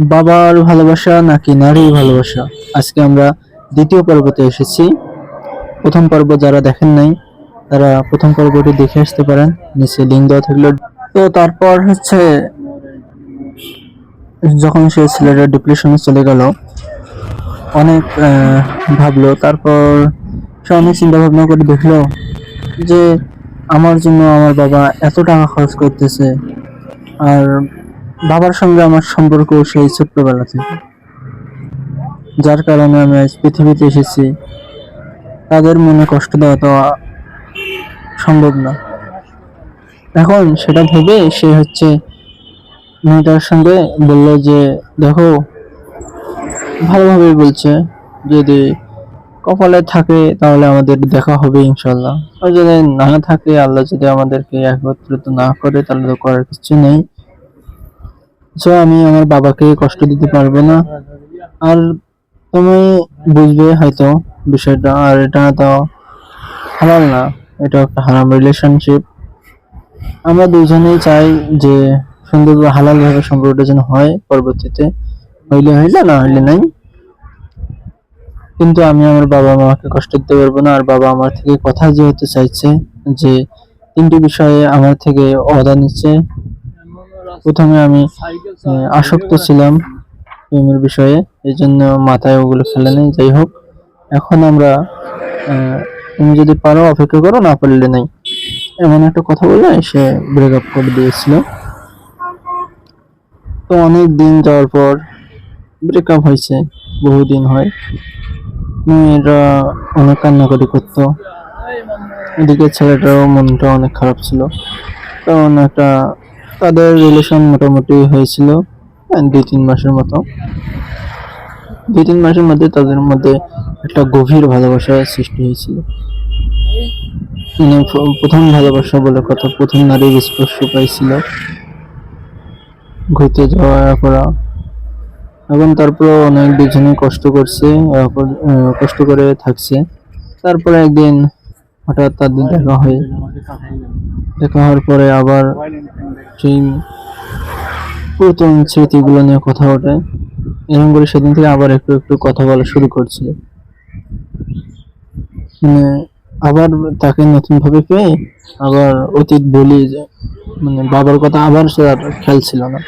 বাবার ভালোবাসা নাকি নারীর ভালোবাসা? আজকে আমরা দ্বিতীয় পর্বতে এসেছি। প্রথম পর্ব যারা দেখেন নাই, তারা প্রথম পর্বটি দেখে আসতে পারেন। নিচে লিঙ্ক দেওয়া থাকল। তো তারপর হচ্ছে, যখন সে ছেলেটা ডিপ্রেশনে চলে গেল, অনেক ভাবলো। তারপর সে অনেক চিন্তা ভাবনা করে দেখল যে, আমার জন্য আমার বাবা এত টাকা খরচ করতেছে। আর বাবার সঙ্গে আমার সম্পর্ক সেই ছোট্টবেলা থেকে। যার কারণে আমি আজ পৃথিবীতে এসেছি। তাদের মনে কষ্ট দেওয়া তো সম্ভব না। এখন সেটা ভেবে সে হচ্ছে মেয়েটার সঙ্গে বলল যে, দেখো, ভালোভাবেই বলছে। যদি কপালে থাকে তাহলে আমাদের দেখা হবে ইনশাল্লাহ আর যদি না থাকে, আল্লাহ যদি আমাদেরকে একত্রিত না করে তাহলে তো করার কিছু নেই। তো আমি আমার বাবাকে কষ্ট দিতে পারব না। আর তুমি বুঝবে হয়তো বিষয়টা, আর এটা তো হালাল না, এটা একটা হারাম রিলেশনশিপ আমরা দুজনেই চাই যে সুন্দর হালাল ভাবে সম্পর্কটা যেন হয় পরবর্তীতে, হইলে হইলে, না হইলে নাই। কিন্তু আমি আমার বাবা মাকে কষ্ট দিতে পারব না, আর বাবা আমার থেকে কথা যেহেতু চাইছে যে তিনটি বিষয়ে আমার থেকে অদা নিচ্ছে প্রথমে আমি আসক্ত ছিলাম প্রেমের বিষয়ে এই জন্য মাথায় ওগুলো ফেলে নেই যাই হোক। এখন আমরা তুমি যদি পারো অপেক্ষা করো না পারলে নাই। এমন একটা কথা বলে সে ব্রেকআপ করে দিয়েছিল। তো অনেক দিন যাওয়ার পর ব্রেকআপ হয়েছে বহুদিন হয়। মেয়েরা অনেক কান্নাকাটি করতো। এদিকে ছেলেটারও মনটা অনেক খারাপ ছিল। কারণ একটা তাদের রিলেশন মোটামুটি হয়েছিল আহ, দুই তিন মাসের মতো। দুই তিন মাসের মধ্যে তাদের মধ্যে একটা গভীর ভালোবাসা সৃষ্টি হয়েছিল। মানে প্রথম ভালোবাসা বলে কথা প্রথম নারীর স্পর্শ পাইছিল। ঘুরতে যাওয়া করা এবং তারপরে অনেক দুজনে কষ্ট করছে কষ্ট করে থাকছে। তারপরে একদিন হঠাৎ তাদের দেখা হয়। দেখা হওয়ার পরে আবার সেই পুরাতন স্মৃতিগুলো নিয়ে কথা ওঠে। এরকম করে সেদিন থেকে আবার একটু একটু কথা বলা শুরু করছিল মানে আবার তাকে নতুন ভাবে পেয়ে আবার অতীত বলি যে মানে বাবার কথা আবার সে আর খেয়াল ছিল না।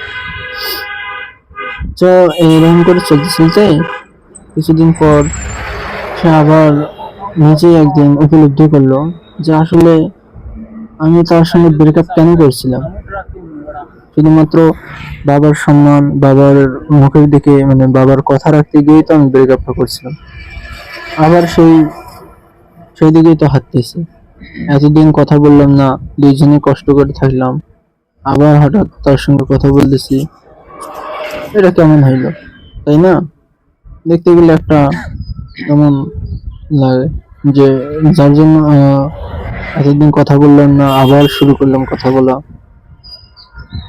তো এরকম করে চলতে চলতে কিছুদিন পর সে আবার নিজেই একদিন উপলব্ধি করল যে আসলে আমি তার সঙ্গে ব্রেকআপ কেন করছিলাম? শুধুমাত্র বাবার সম্মান, বাবার মুখের দিকে মানে বাবার কথা রাখতে গিয়েই তো আমি ব্রেকআপটা করছিলাম। আবার সেই সেই দিকেই তো হাঁটতেছি। এতদিন কথা বললাম না দুইজনে কষ্ট করে থাকলাম। আবার হঠাৎ তার সঙ্গে কথা বলতেছি। এটা কেমন হইল, তাই না? দেখতে গেলে একটা কেমন লাগে যে, যার জন্য এতদিন কথা বললাম না, আবার শুরু করলাম কথা বলা।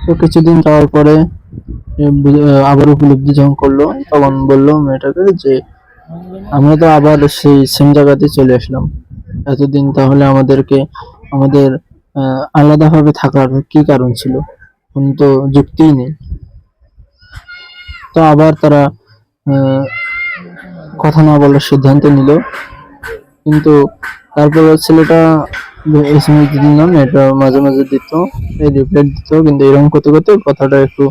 তো কিছুদিন যাওয়ার পরে আবার উপলব্ধি যখন করল, তখন বলল মেয়েটাকে যে, আমরা তো আবার সেই সেম জায়গাতে চলে আসলাম। এতদিন তাহলে আমাদেরকে, আমাদের আলাদাভাবে থাকার কি কারণ ছিল? কোনো তো যুক্তিই নেই। তো আবার তারা কথা না বলার সিদ্ধান্ত নিল। কিন্তু তারপর ছেলেটা এস এম এস এটা মাঝে মাঝে দিত, এই রিপ্লাই দিত, কিন্তু এরকম করতে করতে কথাটা একটু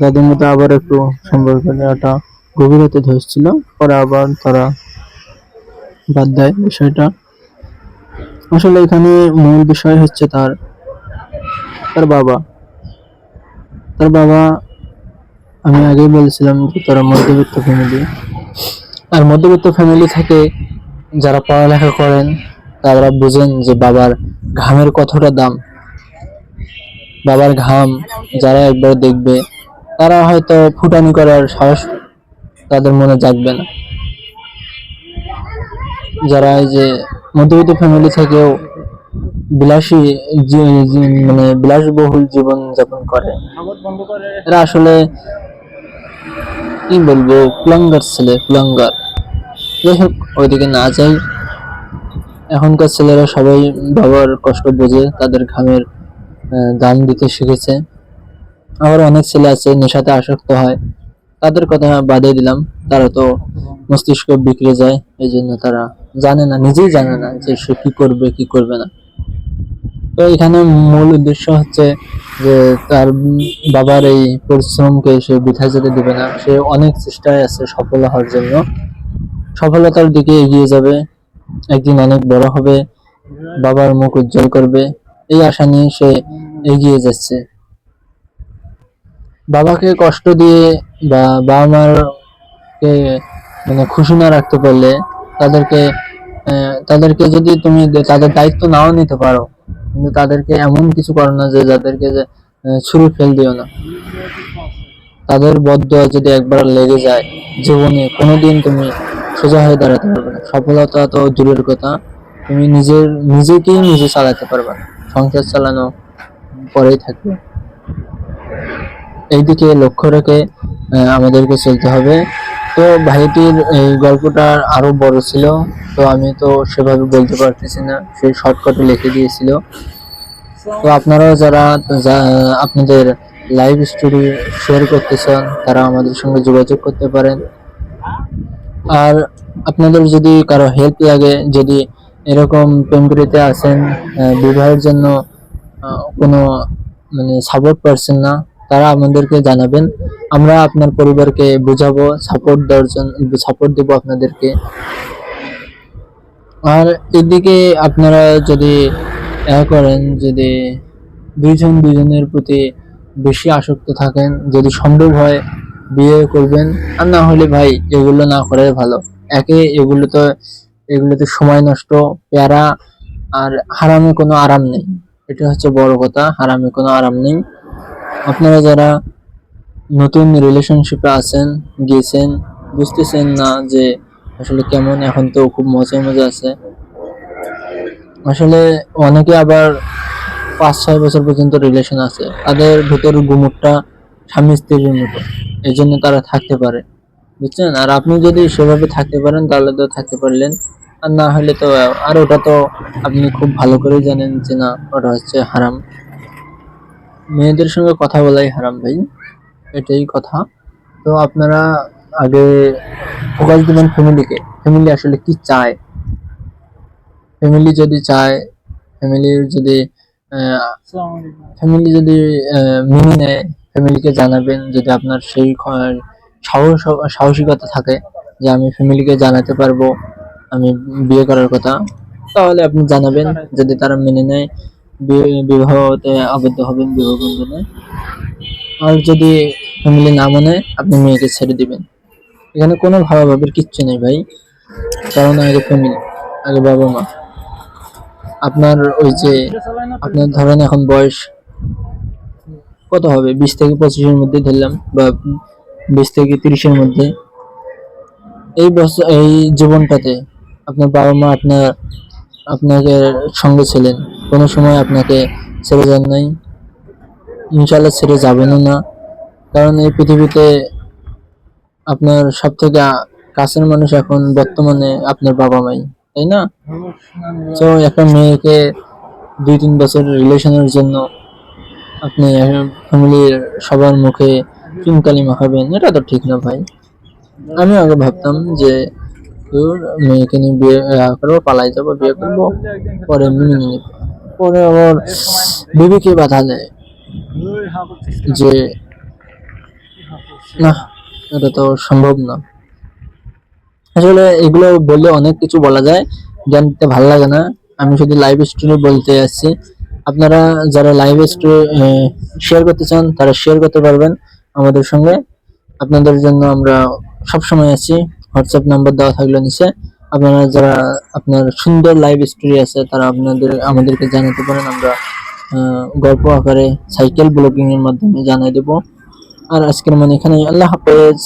তাদের মধ্যে আবার একটু সম্পর্কের একটা গভীর হতে ধরছিল। পরে আবার তারা বাদ দেয় বিষয়টা। আসলে এখানে মূল বিষয় হচ্ছে তার তার বাবা। তার বাবা, আমি আগেই বলেছিলাম যে তারা মধ্যবিত্ত ফ্যামিলি আর মধ্যবিত্ত ফ্যামিলি থেকে যারা পড়ালেখা করেন তারা বুঝেন যে বাবার ঘামের কতটা দাম। বাবার ঘাম যারা একবার দেখবে, তারা হয়তো ফুটানি করার সাহস তাদের মনে জাগবে না। যারা এই যে মধ্যবিত্ত ফ্যামিলি থেকেও বিলাসী মানে বিলাসবহুল জীবন যাপন করে, এরা আসলে কি বলব, কুলাঙ্গার ছেলে, কুলাঙ্গার। যাই হোক, ওইদিকে না যাই। এখনকার ছেলেরা সবাই বাবার কষ্ট বোঝে তাদের ঘামের দাম দিতে শিখেছে। আবার অনেক ছেলে আছে, নেশাতে আসক্ত হয়। তাদের কথা বাদে দিলাম। তারা তো মস্তিষ্ক বিগড়ে যায়, এই জন্য তারা জানে না, নিজেই জানে না যে সে কি করবে কি করবে না। তো এখানে মূল উদ্দেশ্য হচ্ছে যে তার বাবার এই পরিশ্রমকে সে বৃথা যেতে দেবে না। সে অনেক চেষ্টায় আছে সফল হওয়ার জন্য। সফলতার দিকে এগিয়ে যাবে। একদিন অনেক বড় হবে, বাবার মুখ উজ্জ্বল করবে, এই আশা নিয়ে সে এগিয়ে যাচ্ছে। বাবাকে কষ্ট দিয়ে বা বাবা মার মানে খুশি না রাখতে পারলে তাদেরকে তাদেরকে যদি তুমি তাদের দায়িত্ব নাও নিতে পারো, কিন্তু তাদেরকে এমন কিছু করো না যে যাদেরকে যে ছুরি ফেল দিও না। তাদের বদয়া যদি একবার লেগে যায় জীবনে, কোনোদিন তুমি সোজা হয়ে দাঁড়াতে পারবে না। সফলতা তো দূরের কথা। তুমি নিজের, নিজেকেই নিজে চালাতে পারবে। না সংসার চালানো পরেই থাকবে। এইদিকে লক্ষ্য রেখে আমাদেরকে চলতে হবে। তো ভাইটির এই গল্পটা আরও বড় ছিল, তো আমি তো সেভাবে বলতে পারতেছি না। সেই শর্টকাটে লিখে দিয়েছিল। তো আপনারাও যারা আপনাদের লাইভ স্টোরি শেয়ার করতে চান, তারা আমাদের সঙ্গে যোগাযোগ করতে পারেন। আর আপনাদের যদি কারও হেল্প লাগে, যদি এরকম প্রেমপ্রীতে আসেন বিবাহের জন্য কোনো মানে সাপোর্ট পাচ্ছেন না, তারা আমাদেরকে জানাবেন। আমরা আপনার পরিবারকে বোঝাবো সাপোর্ট দেওয়ার জন্য সাপোর্ট দেবো আপনাদেরকে। আর এদিকে আপনারা যদি করেন, যদি দুইজন দুজনের প্রতি বেশি আসক্ত থাকেন, যদি সম্ভব হয় বিয়ে করবেন আর না হলে ভাই, এগুলো না করাই ভালো। একে এগুলো তো, এগুলোতে সময় নষ্ট, প্যারা আর হারামে কোনো আরাম নেই। এটা হচ্ছে বড় কথা, হারামে কোনো আরাম নেই। আপনারা যারা নতুন রিলেশনশিপে আছেন, গিয়েছেন, বুঝতেছেন না যে আসলে কেমন, এখন তো খুব মজা মজা আছে। আসলে অনেকে আবার পাঁচ ছয় বছর পর্যন্ত রিলেশন আছে। তাদের ভিতর গুমুটটা স্বামী স্ত্রীর মতো এই জন্য তারা থাকতে পারে, বুঝছেন? আর আপনি যদি সেভাবে থাকতে পারেন, তাহলে তো থাকতে পারলেন। আর না হলে তো, আর ওটা তো আপনি খুব ভালো করেই জানেন যে না, ওটা হচ্ছে হারাম। মেয়েদের সঙ্গে কথা বলাই হারাম ভাই, এটাই কথা। তো আপনারা আগে ফোকাস দিবেন ফ্যামিলিকে। ফ্যামিলি আসলে কি চায়? ফ্যামিলি যদি চায়, ফ্যামিলির যদি ফ্যামিলি যদি মেনে নেয় ফ্যামিলিকে জানাবেন যদি আপনার সেই সাহস সাহসিকতা থাকে যে আমি ফ্যামিলিকে জানাতে পারব, আমি বিয়ে করার কথা, তাহলে আপনি জানাবেন যদি তারা মেনে নেয় বিবাহতে আবদ্ধ হবেন, বিবাহ আর যদি ফ্যামিলি না মানে আপনি মেয়েকে ছেড়ে দিবেন। এখানে কোনো ভাবাভাবির কিচ্ছু নেই ভাই। কারণ আগে ফ্যামিলি আগে বাবা মা আপনার ওই যে, আপনার ধরেন এখন বয়স কত হবে? বিশ থেকে পঁচিশের মধ্যে ধরলাম বা বিশ থেকে তিরিশের মধ্যে। এই বছর এই জীবনটাতে আপনার বাবা মা আপনার আপনাকে সঙ্গে ছিলেন। কোনো সময় আপনাকে ছেড়ে যান নাই। ইনশাল্লাহ ছেড়ে যাবেনও না। কারণ এই পৃথিবীতে আপনার সব থেকে কাছের মানুষ এখন বর্তমানে আপনার বাবা মাই তাই না? তো একটা মেয়েকে দুই তিন বছর রিলেশনের জন্য আপনি ফ্যামিলির সবার মুখে চুনকালি মাখাবেন, এটা তো ঠিক না ভাই। আমি আগে ভাবতাম যে মেয়েকে নিয়ে বিয়ে করব, পালাই যাব, বিয়ে করব, পরে মেনে নিব। পরে আবার বিবেকে বাধা দেয় যে, না, এটা তো সম্ভব না। আসলে এগুলো বললে অনেক কিছু বলা যায় জ্ঞান দিতে ভালো লাগে না। আমি শুধু লাইভ স্টোরি বলতে যাচ্ছি আপনারা যারা লাইভ শেয়ার করতে চান, তারা শেয়ার করতে পারবেন আমাদের সঙ্গে। আপনাদের জন্য আমরা সব সময় আছি। হোয়াটসঅ্যাপ নাম্বার দেওয়া থাকলে নিচে। আপনারা যারা আপনার সুন্দর লাইভ স্টোরি আছে, তারা আপনাদের, আমাদেরকে জানাতে পারেন। আমরা গল্প আকারে সাইকেল ব্লগিং এর মাধ্যমে জানাই দেব। আর আজকের মানে এখানে আল্লাহ হাফেজ।